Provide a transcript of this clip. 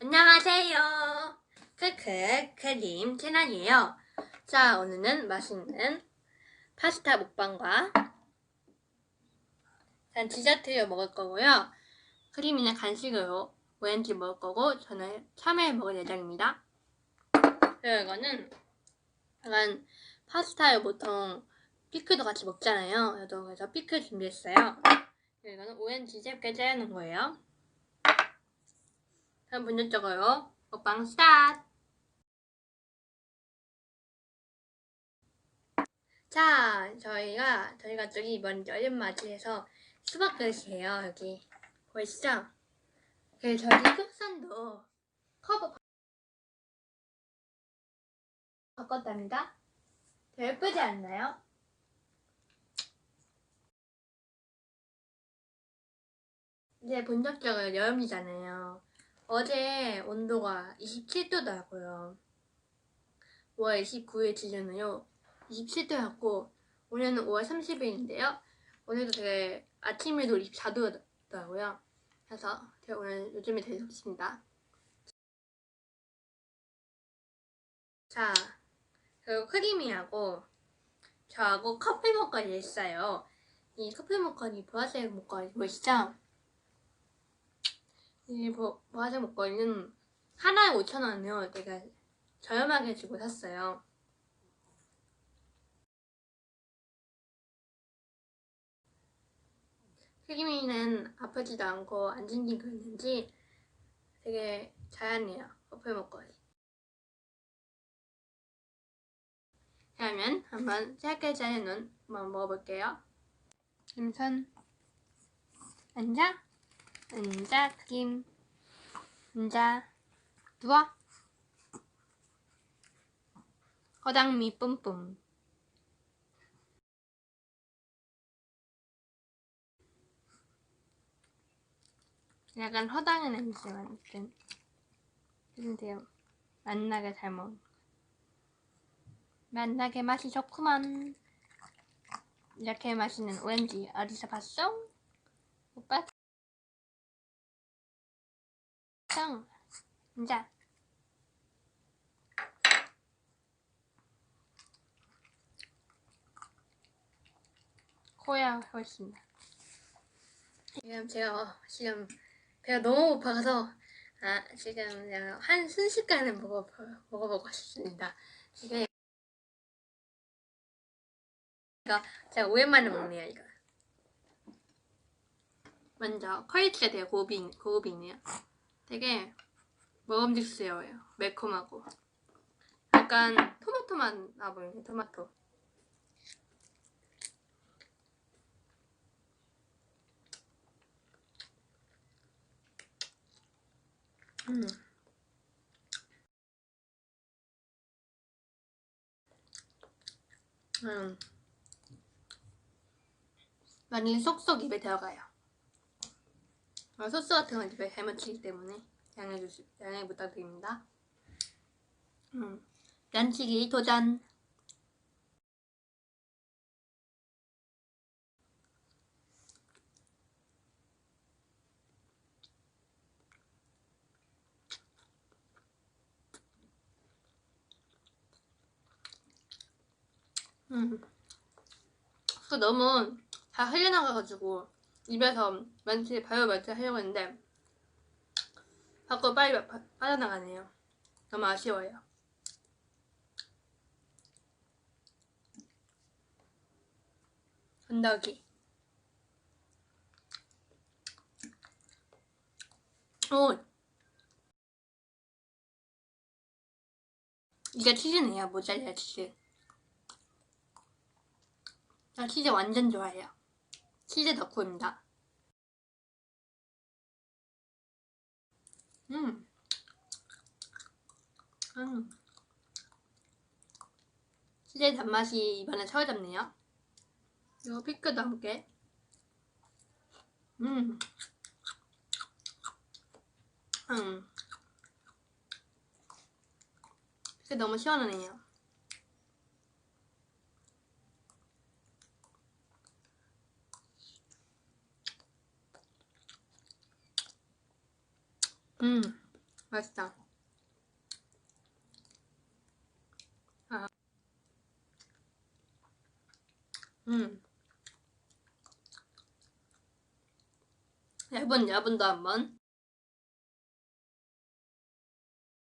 안녕하세요. 크크 크림 채널이에요. 자, 오늘은 맛있는 파스타 먹방과 전 디저트를 먹을 거고요. 크림이는 간식으로 왠지 먹을 거고 저는 참외 먹을 예정입니다. 그리고 이거는 약간 파스타를 보통 피클도 같이 먹잖아요. 저도 그래서 피클 준비했어요. 그리고 이거는 오렌지 잼게 짜는 거예요. 그럼 본격적으로 먹방 스타트! 자, 저희가, 저희가 저기 이번 여름 맞이해서 수박 그릇이에요, 여기. 보이시죠? 그리고 저희 흑선도 커버 바- 바꿨답니다. 되게 예쁘지 않나요? 이제 본격적으로 여름이잖아요. 어제 온도가 27도더라고요. 5월 29일 기준으로 27도였고 오늘은 5월 30일인데요. 오늘도 되게 아침에도 24도더라고요. 그래서 제가 오늘 요즘에 되게 좋습니다. 자, 그리고 크림이하고 저하고 커피 먹거리 있어요. 이 커피 먹거리 보라색 먹거리 보이시죠? 이 보- 보라색 목걸이는 하나에 5,000원이요. 내가 저렴하게 주고 샀어요. 흑임이는 아프지도 않고 안 생기고 있는지 되게 자연해요. 커플 목걸이. 그러면 한번 전에 눈 한번 먹어볼게요. 김선. 앉아. 앉아. 크림 앉아. 누워. 허당미 뿜뿜 약간 허당의 냄새가 나는 근데요 만나게 잘 먹. 만나게 맛이 좋구만. 이렇게 맛있는 오렌지 어디서 봤어? 오빠? 형, 앉아. 코야 훨씬 나. 지금 제가 어, 지금 배가 너무 고파서 아 지금 한 순식간에 먹어 먹어보고 싶습니다. 지금 이거 제가 오랜만에 먹네요 이거. 먼저 퀄리티가 되게 고급 고급이네요. 되게 먹음직스러워요. 매콤하고 약간 토마토만 나 보이네 토마토. 음. 음. 많이 쏙쏙 입에 들어가요. 어, 소스 같은 건 입에 잘 묻히기 때문에 양해 주시, 양해 부탁드립니다. 음. 면치기 도전. 음. 그 너무 다 흘려나가가지고 입에서 면치 바로 면치 하려고 했는데 밖으로 빨리 빠- 빠져나가네요. 너무 아쉬워요. 건더기. 오. 이게 치즈네요. 모짜렐라 치즈. 나 치즈 완전 좋아해요. 치즈 덕후입니다. 음. 음. 치즈의 단맛이 이번에 사로잡네요. 그리고 피클도 함께. 음. 음. 그게 너무 시원하네요. 음, 맛있다. 아. 음. 여러분, 여러분도 한번